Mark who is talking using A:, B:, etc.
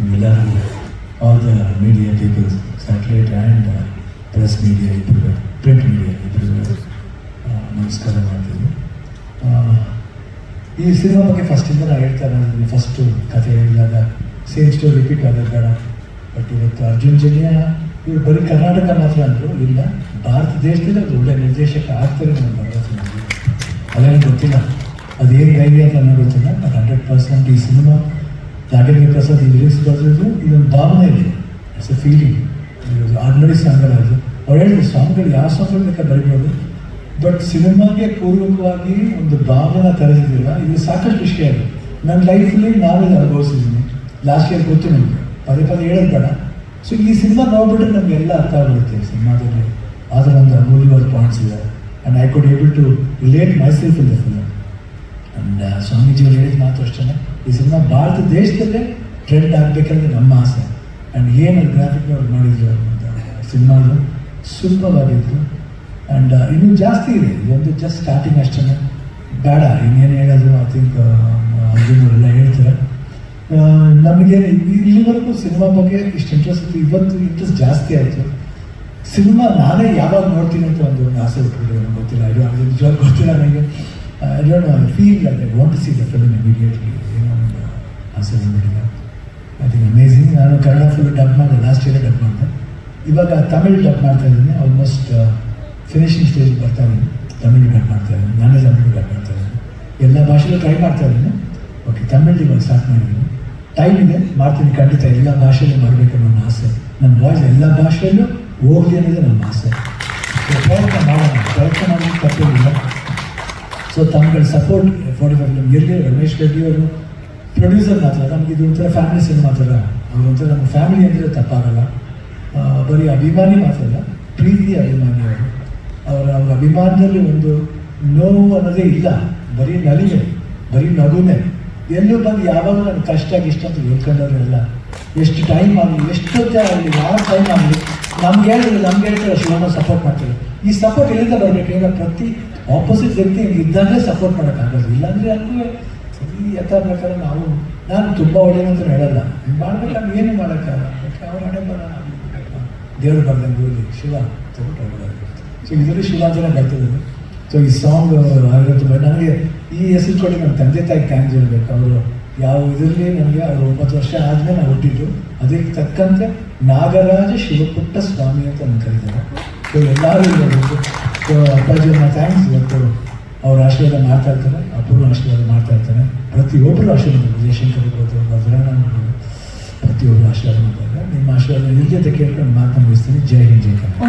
A: ಎಲ್ಲರಿಗೂ all the media peoples satellite and press media ಇಬ್ಬರು print media ಇಬ್ಬರು ನಮಸ್ಕಾರ ಮಾಡ್ತೀನಿ. ಆ, ಈ ಸಿನಿಮಾ ಬಗ್ಗೆ ಫಸ್ಟಿಂದ ನಾನು ಹೇಳ್ತಾ ಇದ್ದೀನಿ ಫಸ್ಟು ಕಥೆ ಇಲ್ಲದ ಸೇಮ್ ಸ್ಟೋರಿ ರಿಪೀಟ್ ಆಗೋದು ಬೇಡ. ಬಟ್ ಇವತ್ತು ಅರ್ಜುನ್ ಜನ್ಯ ಇವರು ಬರೀ ಕರ್ನಾಟಕ ಮಾತ್ರ ಅಂದರು ಇಲ್ಲ ಭಾರತ ದೇಶದಲ್ಲಿ ಒಂದು ಒಳ್ಳೆ ನಿರ್ದೇಶಕ ಆಗ್ತಾರೆ ನಾನು ಇದೆ. ಅದೇನು ಗೊತ್ತಿಲ್ಲ. ಅದೇನು ಧೈರ್ಯ ಅಂತ ನಾನು ಗೊತ್ತಿಲ್ಲ. ಬಟ್ ಹಂಡ್ರೆಡ್ ಪರ್ಸೆಂಟ್ ಈ ಸಿನಿಮಾ ನಾಗೇಂದ್ರ ಪ್ರಸಾದ್ ಈ ಲಿರಿಕ್ಸ್ ಇದೊಂದು ಭಾವನೆ ಇದೆ. ಇಟ್ಸ್ ಎ ಫೀಲಿಂಗ್ ಆರ್ಡಿನರಿ ಸಾಂಗ್ಗಳಾದ್ರು ಅವ್ರು ಹೇಳಿದ್ರು ಸಾಂಗ್ಗಳು ಯಾವ ಸಾಂಗ್ಗಳು ಲೆಕ್ಕ ಬರೀಬೋದು. ಬಟ್ ಸಿನಿಮಾಗೆ ಪೂರ್ವಕವಾಗಿ ಒಂದು ಭಾವನ ತರಿಸಿದಿಲ್ಲ ಇದು ಸಾಕಷ್ಟು ವಿಷಯ ಇದೆ. ನನ್ನ ಲೈಫಲ್ಲಿ ನಾವೇ ಅನುಭವಿಸಿದ್ದೀನಿ ಲಾಸ್ಟ್ ಇಯರ್ ಗೊತ್ತು ನಮಗೆ. ಪದೇ ಪದೇ ಹೇಳೋದು ಬೇಡ. ಸೊ ಈ ಸಿನಿಮಾ ನೋಡ್ಬಿಟ್ರೆ ನಮಗೆಲ್ಲ ಅರ್ಥ ಆಗುತ್ತೆ ಸಿನಿಮಾದಲ್ಲಿ. ಅದರ ಒಂದು ಅಮೂಲ್ಯವಾದ ಪಾಯಿಂಟ್ಸ್ ಇದೆ. And I could able to relate myself in the film and ಸ್ವಾಮೀಜಿಯವರು ಹೇಳಿದ ಮಾತು ಅಷ್ಟೇ ಈ ಸಿನಿಮಾ ಭಾರತ ದೇಶದಲ್ಲೇ ಟ್ರೆಂಡ್ ಆಗಬೇಕಂದ್ರೆ ನಮ್ಮ ಆಸೆ. ಆ್ಯಂಡ್ ಏನು ಗ್ರಾಫಿಕ್ ಅವ್ರು ಮಾಡಿದ್ರು ಸಿನಿಮಾಗಳು ಸುಲಭವಾಗಿತ್ತು. ಆ್ಯಂಡ್ ಇನ್ನೂ ಜಾಸ್ತಿ ಇದೆ. ಇದೊಂದು ಜಸ್ಟ್ ಸ್ಟಾರ್ಟಿಂಗ್ ಅಷ್ಟೇ ಬೇಡ ಇನ್ನೇನು ಹೇಳೋದು ಐ ಥಿಂಕ್ ಅರ್ಜುನವರೆಲ್ಲ ಹೇಳ್ತಾರೆ. ಆ, ನಮಗೆ ಇಲ್ಲಿವರೆಗೂ ಸಿನಿಮಾ ಬಗ್ಗೆ ಇಷ್ಟು ಇಂಟ್ರೆಸ್ಟ್ ಇತ್ತು. ಇವತ್ತು ಇಂಟ್ರೆಸ್ಟ್ ಜಾಸ್ತಿ ಆಯಿತು. ಸಿನಿಮಾ ನಾನೇ ಯಾವಾಗ ನೋಡ್ತೀನಿ ಅಂತ ಒಂದು ಆಸೆ ಇಟ್ಬಿಟ್ಟಿದೆ ಗೊತ್ತಿಲ್ಲ. ಇದು ನಿಜವಾಗ ಗೊತ್ತಿಲ್ಲ ನನಗೆ I don't know feel I want to see the film immediately ಏನೋ ಒಂದು ಆಸೆ ಬಂದ್ಬಿಟ್ಟಿದೆ ಐ ಥಿಂಕ್ ಅಮೇಝಿಂಗ್ ನಾನು ಕನ್ನಡ ಫುಲ್ ಡಬ್ ಮಾಡಿದೆ ಲಾಸ್ಟ್ ಇಯರ್ ಡಬ್ ಮಾಡಿದೆ. ಇವಾಗ ತಮಿಳ್ ಡಬ್ ಮಾಡ್ತಾ ಇದ್ದೀನಿ ಆಲ್ಮೋಸ್ಟ್ ಫಿನಿಶಿಂಗ್ ಸ್ಟೇಜ್ ಬರ್ತಾ ಇದ್ದೀನಿ ತಮಿಳ್ ಡಬ್ ಮಾಡ್ತಾ ಇದ್ದೀನಿ, ನಾನೇ ತಮಿಳ್ ಡಬ್ ಮಾಡ್ತಾ ಇದ್ದೀನಿ. ಎಲ್ಲ ಭಾಷೆಯಲ್ಲೂ ಟ್ರೈ ಮಾಡ್ತಾ ಇದ್ದೀನಿ. ಓಕೆ ತಮಿಳ್ ಇವಾಗ ಸ್ಟಾರ್ಟ್ ಮಾಡಿದ್ದೀನಿ. ಟೈಮ್ ಇದೆ, ಮಾಡ್ತೀನಿ ಖಂಡಿತ, ಎಲ್ಲ ಭಾಷೆಯಲ್ಲೂ ಮಾಡಬೇಕು ನನ್ನ ಆಸೆ. ನನ್ನ ವಾಯ್ಸ್ ಎಲ್ಲ ಭಾಷೆಯಲ್ಲೂ ಹೋಗಲಿ ಅನ್ನೋದೇ ನನ್ನ ಆಸೆ. ಪ್ರಯತ್ನ ಮಾಡೋಣ, ಪ್ರಯತ್ನ ಮಾಡೋದು ತಪ್ಪೇನಿಲ್ಲ ಸೊ ತಮ್ಮಗಳ ಸಪೋರ್ಟ್ ಫಾರ್ಟಿ ಫೈವ್ ನಮ್ಗೆ ಇರಲಿ, ರಮೇಶ್ ರೆಡ್ಡಿ ಅವರು. ಪ್ರೊಡ್ಯೂಸರ್ ಮಾತ್ರ, ನಮಗೆ ಇದು ಒಂಥರ ಫ್ಯಾಮಿಲಿ ಸಿನಿಮಾ ಥರ ಅವ್ರು ಒಂಥರ ನಮ್ಮ ಫ್ಯಾಮಿಲಿ ಅಂದರೆ ತಪ್ಪಾಗಲ್ಲ. ಬರೀ ಅಭಿಮಾನಿ ಮಾತ್ರ ಅಲ್ಲ ಪ್ರೀತಿ ಅಭಿಮಾನಿ ಅವರು. ಅವರ ಅವರ ಅಭಿಮಾನದಲ್ಲಿ ಒಂದು ನೋವು ಅನ್ನೋದೇ ಇಲ್ಲ. ಬರೀ ನಲಿಗೆ ಬರೀ ನಗುನೆ ಎಲ್ಲೂ ಬಂದು ಯಾವಾಗ ನನ್ನ ಕಷ್ಟ ಇಷ್ಟ ಅಂತ ಹೇಳ್ಕೊಂಡವ್ರೆಲ್ಲ ಎಷ್ಟು ಟೈಮ್ ಆಗಲಿ ಎಷ್ಟೊತ್ತೇ ಆಗಲಿ, ಯಾವ ಟೈಮ್ ಆಗಲಿ, ನಮ್ಗೆ ಹೇಳಿದ್ರೆ ನಮ್ಗೆ ಹೇಳ್ತಾರೆ, ಶಿವಣ್ಣ ಸಪೋರ್ಟ್ ಮಾಡ್ತಾರೆ. ಈ ಸಪೋರ್ಟ್ ಎಲ್ಲಿಂದ ಬರಬೇಕು? ಈಗ ಪ್ರತಿ ಆಪೋಸಿಟ್ ವ್ಯಕ್ತಿ ಇದ್ದಾಗಲೇ ಸಪೋರ್ಟ್ ಮಾಡೋಕ್ಕಾಗಲ್ಲ ಇಲ್ಲಾಂದರೆ ಅಲ್ಲೂ ಸರಿ ಯಥ ಪ್ರಕಾರ ನಾವು, ನಾನು ತುಂಬ ಒಳ್ಳೆಯದಂತ ಹೇಳಲ್ಲ. ಮಾಡ್ಬೇಕಾದ್ರೆ ಏನು ಮಾಡೋಕ್ಕಾಗಲ್ಲ. ಬಟ್ ಅವ್ರ ಹಣೆ ಬರ ದೇವರು ಬರ್ದಂಗೆ ಶಿವ ತಗೊಂಡು ಸೊ ಇದರಲ್ಲಿ ಶಿವ ಅಂತಲೇ ಬರ್ತದೆ ಸೊ ಈ ಸಾಂಗ್ ತುಂಬ, ನನಗೆ ಈ ಹೆಸರು ಕೊಡಿ ನನ್ನ ತಂದೆ ತಾಯಿ ಥ್ಯಾಂಕ್ಸ್ ಹೇಳಬೇಕು ಅವರು ಯಾವ ಇದರಲ್ಲಿ ನನಗೆ ಅವರು ಒಂಬತ್ತು ವರ್ಷ ಆದಮೇಲೆ ನಾವು ಹುಟ್ಟಿದ್ದು. ಅದಕ್ಕೆ ತಕ್ಕಂತೆ ನಾಗರಾಜ ಶಿವಪುಟ್ಟ ಸ್ವಾಮಿ ಅಂತ ನಾನು ಕರೀತಾರೆ. ಸೊ ಎಲ್ಲರೂ ಅಪ್ಪಾಜಿಯವ್ರನ್ನ ಥ್ಯಾಂಕ್ಸ್ ಇವತ್ತು ಅವ್ರ ಆಶೀರ್ವಾದ ಮಾಡ್ತಾ ಇರ್ತಾರೆ, ಅಪೂರ್ವ ಆಶೀರ್ವಾದ ಮಾಡ್ತಾ ಇರ್ತಾರೆ. ಪ್ರತಿಯೊಬ್ಬರು ಆಶೀರ್ವಾದ ಜಯಶಂಕರ್ ಇರ್ಬೋದು ಮಧುರಾನಂದ್ರು ಪ್ರತಿಯೊಬ್ಬರು ಆಶೀರ್ವಾದ ಮಾಡ್ತಾರೆ. ನಿಮ್ಮ ಆಶೀರ್ವಾದ ನಿಜತೆ ಕೇಳ್ಕೊಂಡು ಮಾತನಾಡಿಸ್ತೀನಿ ಜೈ ಹಿಂದ್, ಜೈ ಕನ್ನಡ